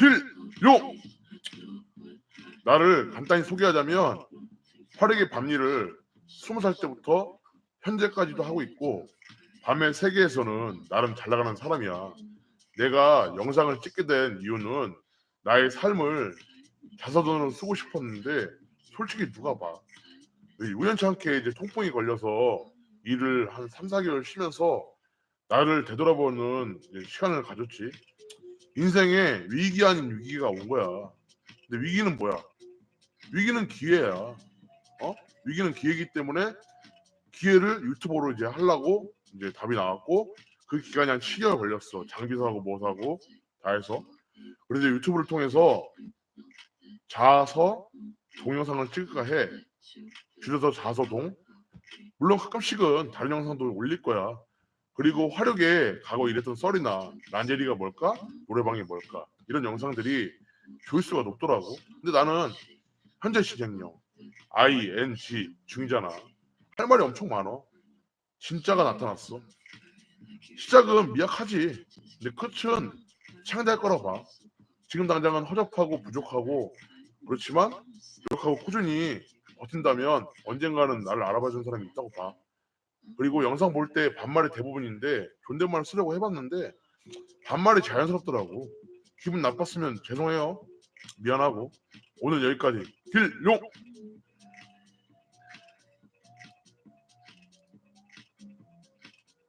길용 나를 간단히 소개하자면 활약의 밤일을 스무 살 때부터 현재까지도 하고 있고 밤의 세계에서는 나름 잘 나가는 사람이야. 내가 영상을 찍게 된 이유는 나의 삶을 자서전으로 쓰고 싶었는데 솔직히 누가 봐. 우연치 않게 이제 통풍이 걸려서 일을 한 3, 4개월 쉬면서 나를 되돌아보는 시간을 가졌지. 인생에 위기 아닌 위기가 온 거야. 근데 위기는 뭐야? 위기는 기회야. 어? 위기는 기회이기 때문에 기회를 유튜버로 이제 하려고 이제 답이 나왔고 그 기간이 한 7개월 걸렸어. 장비 사고 뭐 사고 다 해서. 그래서 유튜브를 통해서 자서 동영상을 찍을까 해. 줄여서 자서동. 물론 가끔씩은 다른 영상도 올릴 거야. 그리고 화력에 과거 일했던 썰이나 란제리가 뭘까? 노래방이 뭘까? 이런 영상들이 조회수가 높더라고. 근데 나는 현재 시행령 ING 중이잖아. 할 말이 엄청 많어. 진짜가 나타났어. 시작은 미약하지. 근데 끝은 창대할 거라고 봐. 지금 당장은 허접하고 부족하고 그렇지만 노력하고 꾸준히 버틴다면 언젠가는 나를 알아봐 준 사람이 있다고 봐. 그리고 영상 볼 때 반말이 대부분인데 존댓말 쓰려고 해봤는데 반말이 자연스럽더라고. 기분 나빴으면 죄송해요. 미안하고 오늘 여기까지 길용